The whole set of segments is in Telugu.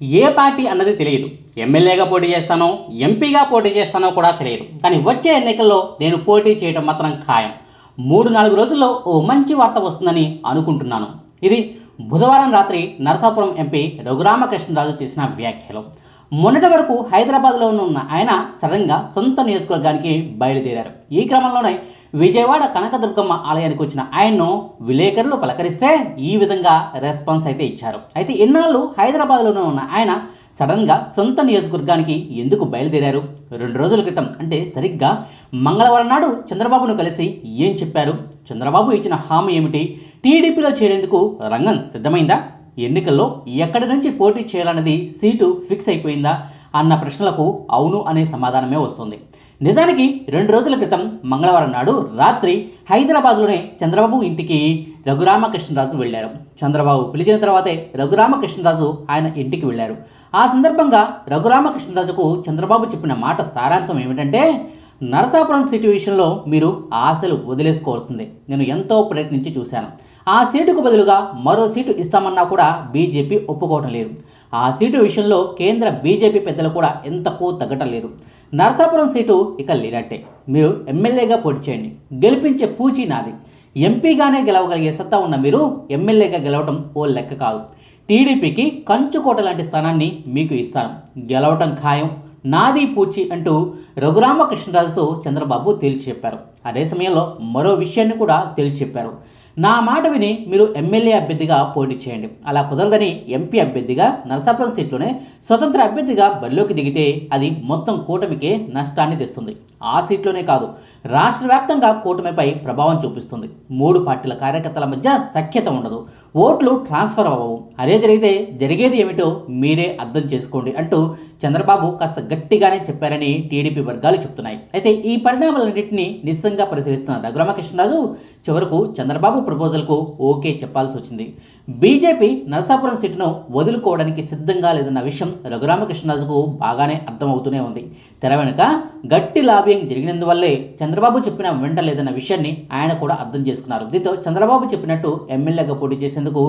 ఏ పార్టీ అన్నది తెలియదు. ఎమ్మెల్యేగా పోటీ చేస్తానో ఎంపీగా పోటీ చేస్తానో కూడా తెలియదు. కానీ వచ్చే ఎన్నికల్లో నేను పోటీ చేయడం మాత్రం ఖాయం. మూడు నాలుగు రోజుల్లో ఓ మంచి వార్త వస్తుందని అనుకుంటున్నాను. ఇది బుధవారం రాత్రి నరసాపురం ఎంపీ రఘురామకృష్ణరాజు చేసిన వ్యాఖ్యలు. మొన్నటి వరకు హైదరాబాద్లో ఉన్న ఆయన సడన్గా సొంత నియోజకవర్గానికి బయలుదేరారు. ఈ క్రమంలోనే విజయవాడ కనకదుర్గమ్మ ఆలయానికి వచ్చిన ఆయన్ను విలేకరులు పలకరిస్తే ఈ విధంగా రెస్పాన్స్ అయితే ఇచ్చారు. అయితే ఇన్నాళ్ళు హైదరాబాద్లోనే ఉన్న ఆయన సడన్గా సొంత నియోజకవర్గానికి ఎందుకు బయలుదేరారు? రెండు రోజుల క్రితం అంటే సరిగ్గా మంగళవారం నాడు చంద్రబాబును కలిసి ఏం చెప్పారు? చంద్రబాబు ఇచ్చిన హామీ ఏమిటి? టీడీపీలో చేరేందుకు రంగం సిద్ధమైందా? ఎన్నికల్లో ఎక్కడి నుంచి పోటీ చేయాలన్నది సీటు ఫిక్స్ అయిపోయిందా? అన్న ప్రశ్నలకు అవును అనే సమాధానమే వస్తుంది. నిజానికి రెండు రోజుల క్రితం మంగళవారం నాడు రాత్రి హైదరాబాద్లోనే చంద్రబాబు ఇంటికి రఘురామకృష్ణరాజు వెళ్ళారు. చంద్రబాబు పిలిచిన తర్వాతే రఘురామకృష్ణరాజు ఆయన ఇంటికి వెళ్ళారు. ఆ సందర్భంగా రఘురామకృష్ణరాజుకు చంద్రబాబు చెప్పిన మాట సారాంశం ఏమిటంటే నరసాపురం సీటు విషయంలో మీరు ఆశలు వదిలేసుకోవాల్సిందే. నేను ఎంతో ప్రయత్నించి చూశాను. ఆ సీటుకు బదులుగా మరో సీటు ఇస్తామన్నా కూడా బీజేపీ ఒప్పుకోవటం లేదు. ఆ సీటు విషయంలో కేంద్ర బీజేపీ పెద్దలు కూడా ఎంతకు తగ్గటం లేదు నరసాపురం సీటు ఇక లేనట్టే. మీరు ఎమ్మెల్యేగా పోటీ చేయండి. గెలిపించే పూచి నాది. ఎంపీగానే గెలవగలిగే సత్తా ఉన్న మీరు ఎమ్మెల్యేగా గెలవటం ఓ లెక్క కాదు. టీడీపీకి కంచుకోట లాంటి స్థానాన్ని మీకు ఇస్తాను. గెలవటం ఖాయం. నాది పూచి అంటూ రఘురామకృష్ణరాజుతో చంద్రబాబు తేల్చి చెప్పారు. అదే సమయంలో మరో విషయాన్ని కూడా తేల్చి చెప్పారు. నా మాట విని మీరు ఎమ్మెల్యే అభ్యర్థిగా పోటీ చేయండి. అలా కుదరదని ఎంపీ అభ్యర్థిగా నరసాపురం సీట్లోనే స్వతంత్ర అభ్యర్థిగా బరిలోకి దిగితే అది మొత్తం కూటమికే నష్టాన్ని తెస్తుంది. ఆ సీట్లోనే కాదు రాష్ట్ర వ్యాప్తంగా కూటమిపై ప్రభావం చూపిస్తుంది. మూడు పార్టీల కార్యకర్తల మధ్య సఖ్యత ఉండదు. ఓట్లు ట్రాన్స్ఫర్ అవ్వవు. అదే జరిగితే జరిగేది ఏమిటో మీరే అర్థం చేసుకోండి అంటూ చంద్రబాబు కాస్త గట్టిగానే చెప్పారని టీడీపీ వర్గాలు చెప్తున్నాయి. అయితే ఈ పరిణామాలన్నింటినీ నిశ్చితంగా పరిశీలిస్తున్న రఘురామకృష్ణరాజు చివరకు చంద్రబాబు ప్రపోజల్కు ఓకే చెప్పాల్సి వచ్చింది. బీజేపీ నరసాపురం సీటును వదులుకోవడానికి సిద్ధంగా లేదన్న విషయం రఘురామకృష్ణరాజుకు బాగానే అర్థమవుతూనే ఉంది. తెర వెనుక గట్టి లాబింగ్ జరిగినందువల్లే చంద్రబాబు చెప్పిన వెంట లేదన్న విషయాన్ని ఆయన కూడా అర్థం చేసుకున్నారు. దీంతో చంద్రబాబు చెప్పినట్టు ఎమ్మెల్యేగా పోటీ చేసేందుకు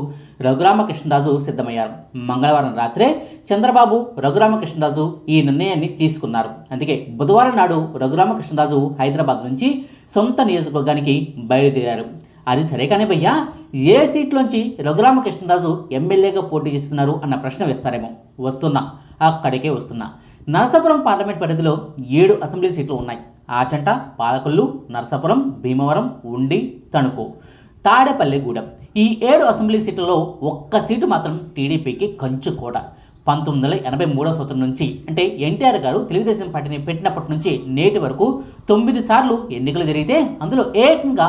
రఘురామకృష్ణరాజు సిద్ధమయ్యారు. మంగళవారం రాత్రే చంద్రబాబు రఘురామకృష్ణరాజు ఈ నిర్ణయాన్ని తీసుకున్నారు. అందుకే బుధవారం నాడు రఘురామకృష్ణరాజు హైదరాబాద్ నుంచి సొంత నియోజకవర్గానికి బయలుదేరారు. అది సరే కానీ భయ్యా ఏ సీట్లోంచి రఘురామకృష్ణరాజు ఎమ్మెల్యేగా పోటీ చేస్తున్నారు అన్న ప్రశ్న వేస్తారేమో. వస్తున్నా అక్కడికే వస్తున్నా. నరసాపురం పార్లమెంట్ పరిధిలో ఏడు అసెంబ్లీ సీట్లు ఉన్నాయి. ఆచంట పాలకొల్లు నరసాపురం భీమవరం ఉండి తణుకు తాడేపల్లిగూడెం. ఈ ఏడు అసెంబ్లీ సీట్లలో ఒక్క సీటు మాత్రం టీడీపీకి కంచు కూడా పంతొమ్మిది వందల ఎనభై మూడో సంవత్సరం నుంచి అంటే ఎన్టీఆర్ గారు తెలుగుదేశం పార్టీని పెట్టినప్పటి నుంచి నేటి వరకు తొమ్మిది సార్లు ఎన్నికలు జరిగితే అందులో ఏకంగా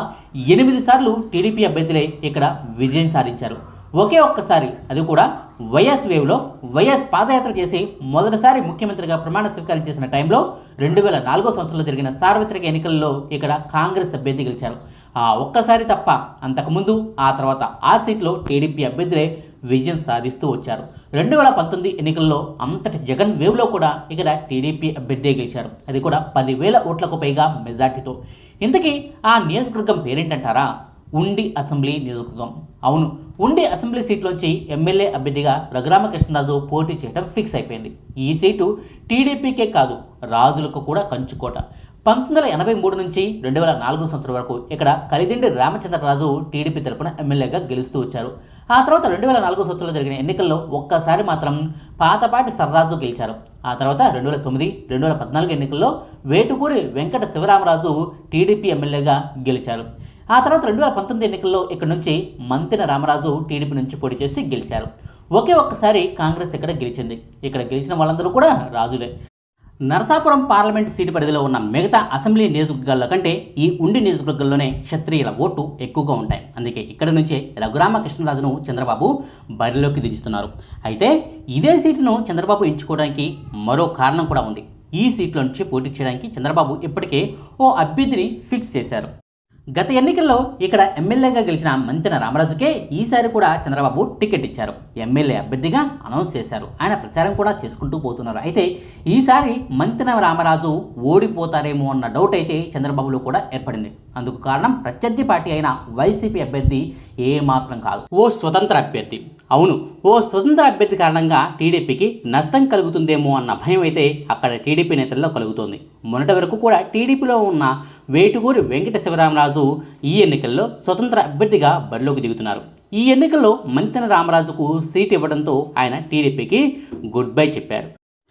ఎనిమిది సార్లు టీడీపీ అభ్యర్థులే ఇక్కడ విజయం సాధించారు. ఒకే ఒక్కసారి అది కూడా వైఎస్ వేవ్లో వైఎస్ పాదయాత్ర చేసి మొదటిసారి ముఖ్యమంత్రిగా ప్రమాణ స్వీకారం చేసిన టైంలో రెండు వేల నాలుగో సంవత్సరంలో జరిగిన సార్వత్రిక ఎన్నికల్లో ఇక్కడ కాంగ్రెస్ అభ్యర్థి గెలిచారు. ఒక్కసారి తప్ప అంతకుముందు ఆ తర్వాత ఆ సీట్లో టీడీపీ అభ్యర్థులే విజయం సాధిస్తూ వచ్చారు. రెండు వేల పంతొమ్మిది ఎన్నికల్లో అంతటి జగన్ వేవ్లో కూడా ఇక్కడ టీడీపీ అభ్యర్థి గెలిచారు. అది కూడా పదివేల ఓట్లకు పైగా మెజార్టీతో. ఇంతకీ ఆ నియోజకవర్గం పేరేంటంటారా? ఉండి అసెంబ్లీ నియోజకవర్గం. అవును ఉండి అసెంబ్లీ సీట్లోంచి ఎమ్మెల్యే అభ్యర్థిగా రఘురామకృష్ణరాజు పోటీ చేయడం ఫిక్స్ అయిపోయింది. ఈ సీటు టీడీపీకే కాదు రాజులకు కూడా కంచుకోట. పంతొమ్మిది వందల ఎనభై మూడు నుంచి రెండు వేల నాలుగు సంవత్సరం వరకు ఇక్కడ కలిదిండి రామచంద్రరాజు టీడీపీ తరపున ఎమ్మెల్యేగా గెలుస్తూ వచ్చారు. ఆ తర్వాత రెండు వేల నాలుగు సంవత్సరంలో జరిగిన ఎన్నికల్లో ఒక్కసారి మాత్రం పాతపాటి సర్రాజు గెలిచారు. ఆ తర్వాత రెండు వేల తొమ్మిది రెండు వేల పద్నాలుగు ఎన్నికల్లో వేటుకూరి వెంకట శివరామరాజు టీడీపీ ఎమ్మెల్యేగా గెలిచారు. ఆ తర్వాత రెండు వేల పంతొమ్మిది ఎన్నికల్లో ఇక్కడ నుంచి మంతిన రామరాజు టీడీపీ నుంచి పోటీ చేసి గెలిచారు. ఒకే ఒక్కసారి కాంగ్రెస్ ఇక్కడ గెలిచింది. ఇక్కడ గెలిచిన వాళ్ళందరూ కూడా రాజులే. నరసాపురం పార్లమెంట్ సీటు పరిధిలో ఉన్న మిగతా అసెంబ్లీ నియోజకవర్గాల కంటే ఈ ఉండి నియోజకవర్గంలోనే క్షత్రియుల ఓటు ఎక్కువగా ఉంటాయి. అందుకే ఇక్కడ నుంచే రఘురామకృష్ణరాజును చంద్రబాబు బరిలోకి దించుతున్నారు. అయితే ఇదే సీటును చంద్రబాబు ఎంచుకోవడానికి మరో కారణం కూడా ఉంది. ఈ సీట్లో నుంచి పోటీ చేయడానికి చంద్రబాబు ఇప్పటికే ఓ అభ్యర్థిని ఫిక్స్ చేశారు. గత ఎన్నికల్లో ఇక్కడ ఎమ్మెల్యేగా గెలిచిన మంతెన రామరాజుకే ఈసారి కూడా చంద్రబాబు టికెట్ ఇచ్చారు. ఎమ్మెల్యే అభ్యర్థిగా అనౌన్స్ చేశారు. ఆయన ప్రచారం కూడా చేసుకుంటూ పోతున్నారు. అయితే ఈసారి మంతెన రామరాజు ఓడిపోతారేమో అన్న డౌట్ అయితే చంద్రబాబులో కూడా ఏర్పడింది. అందుకు కారణం ప్రత్యర్థి పార్టీ అయిన వైసీపీ అభ్యర్థి ఏమాత్రం కాదు. ఓ స్వతంత్ర అభ్యర్థి. అవును ఓ స్వతంత్ర అభ్యర్థి కారణంగా టీడీపీకి నష్టం కలుగుతుందేమో అన్న భయం అయితే అక్కడ టీడీపీ నేతల్లో కలుగుతోంది. మొన్నటి వరకు కూడా టీడీపీలో ఉన్న వేటుగూరి వెంకట శివరామరాజు ఈ ఎన్నికల్లో స్వతంత్ర అభ్యర్థిగా బరిలోకి దిగుతున్నారు. ఈ ఎన్నికల్లో మంతెన రామరాజుకు సీట్ ఇవ్వడంతో ఆయన టీడీపీకి గుడ్ బై చెప్పారు.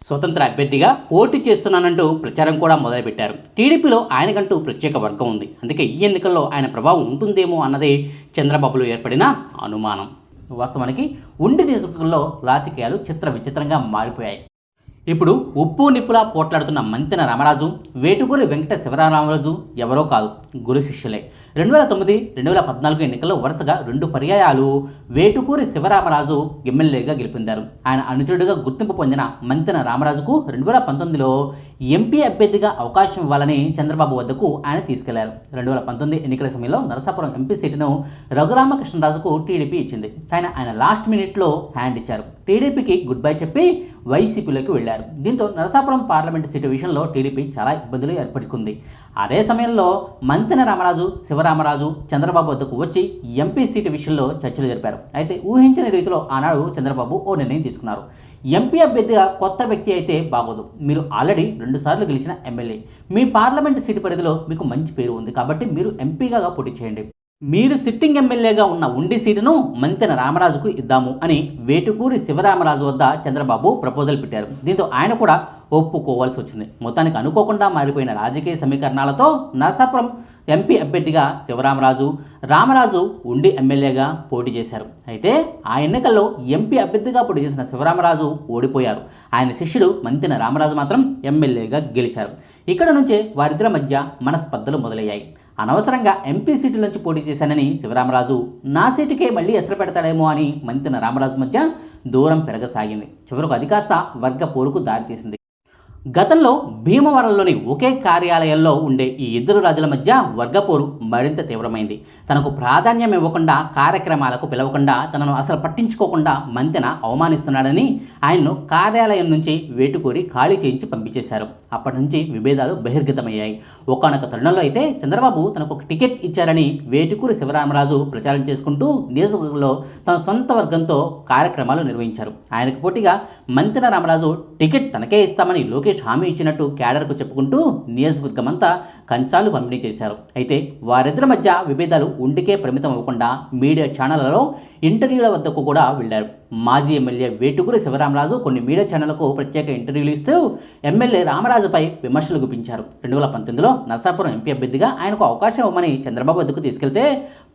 స్వతంత్ర అభ్యర్థిగా పోటీ చేస్తున్నానంటూ ప్రచారం కూడా మొదలుపెట్టారు. టీడీపీలో ఆయనకంటూ ప్రత్యేక వర్గం ఉంది. అందుకే ఈ ఎన్నికల్లో ఆయన ప్రభావం ఉంటుందేమో అన్నదే చంద్రబాబులో ఏర్పడిన అనుమానం. వాస్తవానికి ఉండి నియోజకవర్గంలో రాజకీయాలు చిత్ర విచిత్రంగా మారిపోయాయి. ఇప్పుడు ఉప్పు నిప్పులా పోట్లాడుతున్న మంతెన రామరాజు వేటుకూరి వెంకట శివరామరాజు ఎవరో కాదు గురు శిష్యులే. రెండు వేల తొమ్మిది రెండు వేల పద్నాలుగు ఎన్నికల్లో వరుసగా రెండు పర్యాయాలు వేటుకూరి శివరామరాజు ఎమ్మెల్యేగా గెలిపొందారు. ఆయన అనుచరుడిగా గుర్తింపు పొందిన మంతెన రామరాజుకు రెండు వేల పంతొమ్మిదిలో ఎంపీ అభ్యర్థిగా అవకాశం ఇవ్వాలని చంద్రబాబు వద్దకు ఆయన తీసుకెళ్ళారు. రెండు వేల పంతొమ్మిది ఎన్నికల సమయంలో నరసాపురం ఎంపీ సీటును రఘురామకృష్ణరాజుకు టీడీపీ ఇచ్చింది. ఆయన ఆయన లాస్ట్ మినిట్లో హ్యాండ్ ఇచ్చారు. టీడీపీకి గుడ్ బై చెప్పి వైసీపీలోకి వెళ్ళారు దీంతో నరసాపురం పార్లమెంటు సీటు విషయంలో టీడీపీ చాలా ఇబ్బందులు ఏర్పడుకుంది. అదే సమయంలో మంతెన రామరాజు శివరామరాజు చంద్రబాబు వద్దకు వచ్చి ఎంపీ సీటు విషయంలో చర్చలు జరిపారు. అయితే ఊహించని రీతిలో ఆనాడు చంద్రబాబు ఓ నిర్ణయం తీసుకున్నారు. ఎంపీ అభ్యర్థిగా కొత్త వ్యక్తి అయితే బాగోదు. మీరు ఆల్రెడీ రెండుసార్లు గెలిచిన ఎమ్మెల్యే. మీ పార్లమెంటు సీటు పరిధిలో మీకు మంచి పేరు ఉంది కాబట్టి మీరు ఎంపీగా పోటీ చేయండి. మీరు సిట్టింగ్ ఎమ్మెల్యేగా ఉన్న ఉండి సీటును మంతెన రామరాజుకు ఇద్దాము అని వేటుకూరి శివరామరాజు వద్ద చంద్రబాబు ప్రపోజల్ పెట్టారు. దీంతో ఆయన కూడా ఒప్పుకోవాల్సి వచ్చింది. మొత్తానికి అనుకోకుండా మారిపోయిన రాజకీయ సమీకరణాలతో నరసాపురం ఎంపీ అభ్యర్థిగా శివరామరాజు రామరాజు ఉండి ఎమ్మెల్యేగా పోటీ చేశారు. అయితే ఆ ఎన్నికల్లో ఎంపీ అభ్యర్థిగా పోటీ చేసిన శివరామరాజు ఓడిపోయారు. ఆయన శిష్యుడు మంతెన రామరాజు మాత్రం ఎమ్మెల్యేగా గెలిచారు. ఇక్కడ నుంచే వారిద్దరి మధ్య మనస్పర్ధలు మొదలయ్యాయి. అనవసరంగా ఎంపీ సీటు నుంచి పోటీ చేశానని శివరామరాజు. నా సీటుకే మళ్ళీ ఎసర పెడతాడేమో అని మంతిన రామరాజు మధ్య దూరం పెరగసాగింది. చివరకు అది కాస్త వర్గ పోరుకు దారితీసింది. గతంలో భీమవరంలోని ఒకే కార్యాలయంలో ఉండే ఈ ఇద్దరు రాజుల మధ్య వర్గపోరు మరింత తీవ్రమైంది. తనకు ప్రాధాన్యం ఇవ్వకుండా కార్యక్రమాలకు పిలవకుండా తనను అసలు పట్టించుకోకుండా మంతెన అవమానిస్తున్నాడని ఆయన్ను కార్యాలయం నుంచి వేటుకోరి ఖాళీ చేయించి పంపించేశారు. అప్పటి నుంచి విభేదాలు బహిర్గతమయ్యాయి. ఒకనొక తరుణంలో అయితే చంద్రబాబు తనకు ఒక టికెట్ ఇచ్చారని వేటుకూరి శివరామరాజు ప్రచారం చేసుకుంటూ నియోజకవర్గంలో తన సొంత వర్గంతో కార్యక్రమాలు నిర్వహించారు. ఆయనకు పోటీగా మంతెన రామరాజు టికెట్ తనకే ఇస్తామని లోకేష్ హామీ ఇచ్చినట్టు క్యాడర్కు చెప్పుకుంటూ నియోజకవర్గమంతా కంచాలు పంపిణీ చేశారు. అయితే వారిద్దరి మధ్య విభేదాలు ఉండికే పరిమితం అవ్వకుండా మీడియా ఛానళ్ళలో ఇంటర్వ్యూల వద్దకు కూడా వెళ్ళారు మాజీ ఎమ్మెల్యే వేటుకూరి శివరామరాజు కొన్ని మీడియా ఛానళ్ళకు ప్రత్యేక ఇంటర్వ్యూలు ఇస్తూ ఎమ్మెల్యే రామరాజుపై విమర్శలు గుప్పించారు. రెండు వేల పంతొమ్మిదిలో నర్సాపురం ఎంపీ అభ్యర్థిగా ఆయనకు అవకాశం ఇవ్వమని చంద్రబాబు వద్దకు తీసుకెళ్తే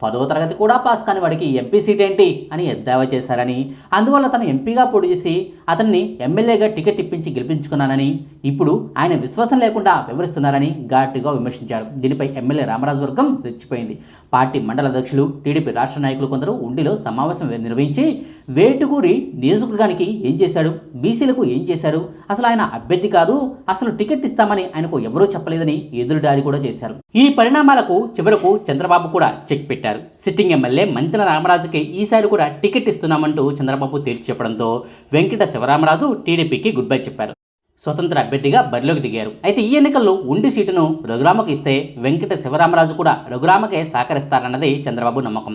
పదో తరగతి కూడా పాస్ కాని వాడికి ఎంపీ సీట్ ఏంటి అని ఎద్దావా చేశారని అందువల్ల తను ఎంపీగా పోటీ చేసి అతన్ని ఎమ్మెల్యేగా టికెట్ ఇప్పించి గెలిపించుకున్నానని ఇప్పుడు ఆయన విశ్వాసం లేకుండా వివరిస్తున్నారని ఘాటుగా విమర్శించారు. దీనిపై ఎమ్మెల్యే రామరాజు వర్గం రెచ్చిపోయింది. పార్టీ మండల అధ్యక్షులు టీడీపీ రాష్ట్ర నాయకులు కొందరు ఉండిలో సమావేశం నిర్వహించి వేటుకూరి నియోజకవర్గానికి ఏం చేశాడు? బీసీలకు ఏం చేశాడు అసలు ఆయన అభ్యర్థి కాదు అసలు టికెట్ ఇస్తామని ఆయనకు ఎవరూ చెప్పలేదని ఎదురుదారి కూడా చేశారు. ఈ పరిణామాలకు చివరకు చంద్రబాబు కూడా చెక్ పెట్టారు. సిట్టింగ్ ఎమ్మెల్యే మంత్రి రామరాజుకి ఈసారి కూడా టికెట్ ఇస్తున్నామంటూ చంద్రబాబు తేల్చి చెప్పడంతో వెంకట శివరామరాజు టీడీపీకి గుడ్ బై చెప్పారు. స్వతంత్ర అభ్యర్థిగా బరిలోకి దిగారు. అయితే ఈ ఎన్నికల్లో ఉండి సీటును రఘురామకు ఇస్తే వెంకట శివరామరాజు కూడా రఘురామకే సహకరిస్తారన్నది చంద్రబాబు నమ్మకం.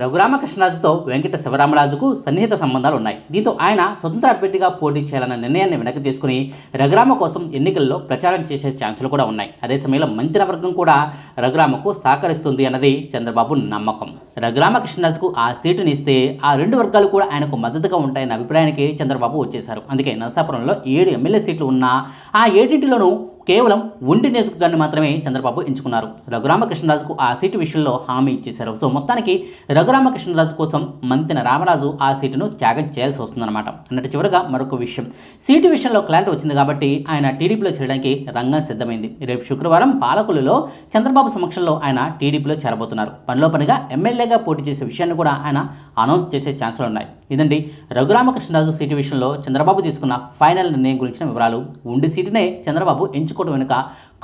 రఘురామకృష్ణరాజుతో వెంకట శివరామరాజుకు సన్నిహిత సంబంధాలు ఉన్నాయి దీంతో ఆయన స్వతంత్ర అభ్యర్థిగా పోటీ చేయాలన్న నిర్ణయాన్ని వెనక్కి తీసుకుని రఘురామ కోసం ఎన్నికల్లో ప్రచారం చేసే ఛాన్సులు కూడా ఉన్నాయి. అదే సమయంలో మంత్రివర్గం కూడా రఘురామకు సహకరిస్తుంది అన్నది చంద్రబాబు నమ్మకం. రఘురామకృష్ణరాజుకు ఆ సీటుని ఇస్తే ఆ రెండు వర్గాలు కూడా ఆయనకు మద్దతుగా ఉంటాయన్న అభిప్రాయానికి చంద్రబాబు వచ్చేశారు. అందుకే నరసాపురంలో ఏడు ఎమ్మెల్యే సీట్లు ఉన్నా ఆ ఏడింటిలోనూ కేవలం ఉండి నియోజకవర్గాన్ని మాత్రమే చంద్రబాబు ఎంచుకున్నారు. రఘురామకృష్ణరాజుకు ఆ సీటు విషయంలో హామీ ఇచ్చేశారు. సో మొత్తానికి రఘురామకృష్ణరాజు కోసం మంతిన రామరాజు ఆ సీటును త్యాగం చేయాల్సి వస్తుందన్నమాట. అన్నట్టు చివరగా మరొక విషయం. సీటు విషయంలో క్లారిటీ వచ్చింది కాబట్టి ఆయన టీడీపీలో చేరడానికి రంగం సిద్ధమైంది. రేపు శుక్రవారం పాలకులలో చంద్రబాబు సమక్షంలో ఆయన టీడీపీలో చేరబోతున్నారు. పనిలో పనిగా ఎమ్మెల్యేగా పోటీ చేసే విషయాన్ని కూడా ఆయన అనౌన్స్ చేసే ఛాన్సులు ఉన్నాయి. ఇదండి రఘురామకృష్ణరాజు సీటు విషయంలో చంద్రబాబు తీసుకున్న ఫైనల్ నిర్ణయం గురించిన వివరాలు. ఉండి సీటునే చంద్రబాబు ఎంచుకు ఎంచుకోవడం వెనుక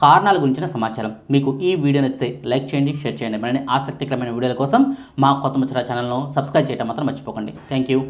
కారణాల గురించిన సమాచారం. మీకు ఈ వీడియో నచ్చితే లైక్ చేయండి షేర్ చేయండి. మరిన్ని ఆసక్తికరమైన వీడియోల కోసం మా కొత్త ముచ్చట ఛానల్ను సబ్స్క్రైబ్ చేయడం మాత్రం మర్చిపోకండి. Thank you